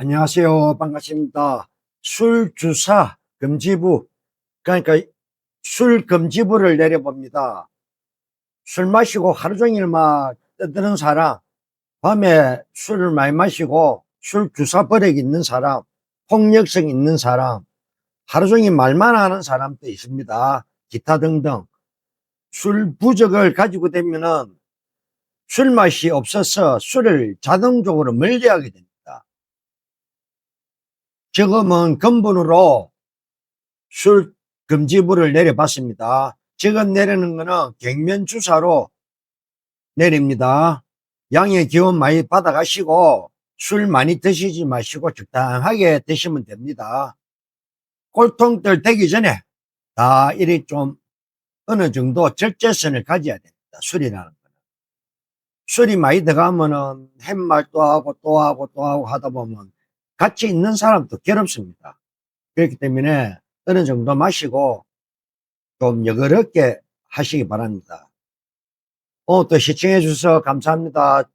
안녕하세요. 반갑습니다. 술 주사 금지부. 그러니까 술 금지부를 내려봅니다. 술 마시고 하루 종일 막 떠드는 사람, 밤에 술을 많이 마시고 술 주사 버릇 있는 사람, 폭력성 있는 사람, 하루 종일 말만 하는 사람도 있습니다. 기타 등등. 술 부적을 가지고 되면은 술 맛이 없어서 술을 자동적으로 멀리하게 됩니다. 지금은 근본으로 술 금지부를 내려봤습니다. 지금 내리는 거는 갱면 주사로 내립니다. 양의 기운 많이 받아가시고 술 많이 드시지 마시고 적당하게 드시면 됩니다. 꼴통들 되기 전에 다 이리 좀 어느 정도 절제선을 가져야 됩니다. 술이라는 거는. 술이 많이 들어가면은 햇말 또 하고 또 하고 또 하고 하다 보면 같이 있는 사람도 괴롭습니다. 그렇기 때문에 어느 정도 마시고 좀 여거럽게 하시기 바랍니다. 오늘 또 시청해 주셔서 감사합니다.